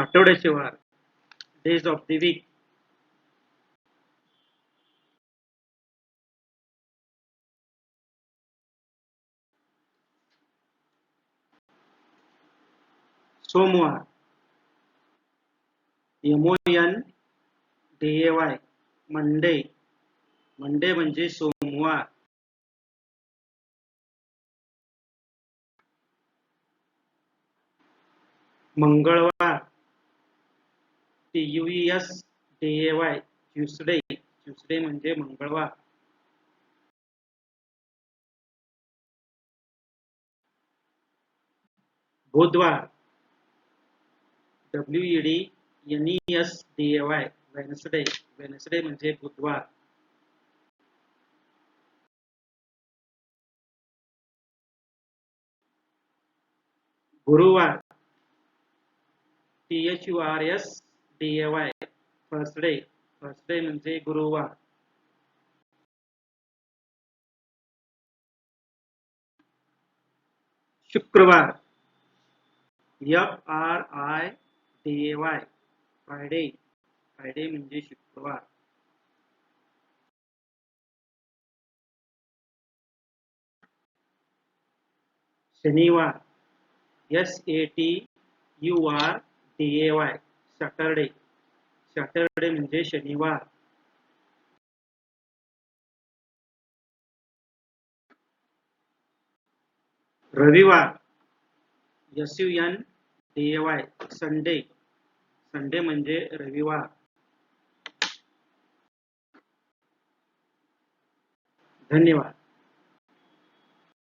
आठवड्याचे वार days of the weak सोमवार एमओएन वाय. मंडे मंडे म्हणजे सोमवार. मंगळवार. T U S D Y Tuesday Tuesday म्हणजे मंगळवार. बुधवार. W E D N E S D A Y Wednesday Wednesday म्हणजे बुधवार. गुरुवार. T H U R S D A Y Thursday Thursday म्हणजे गुरुवार. शुक्रवार. F R I D A Y Friday Friday म्हणजे शुक्रवार. शनिवार. S A T U R D A Y Saturday. Saturday म्हणजे शनिवार. रविवार. S U N D A Y. Sunday. Sunday म्हणजे रविवार. धन्यवाद.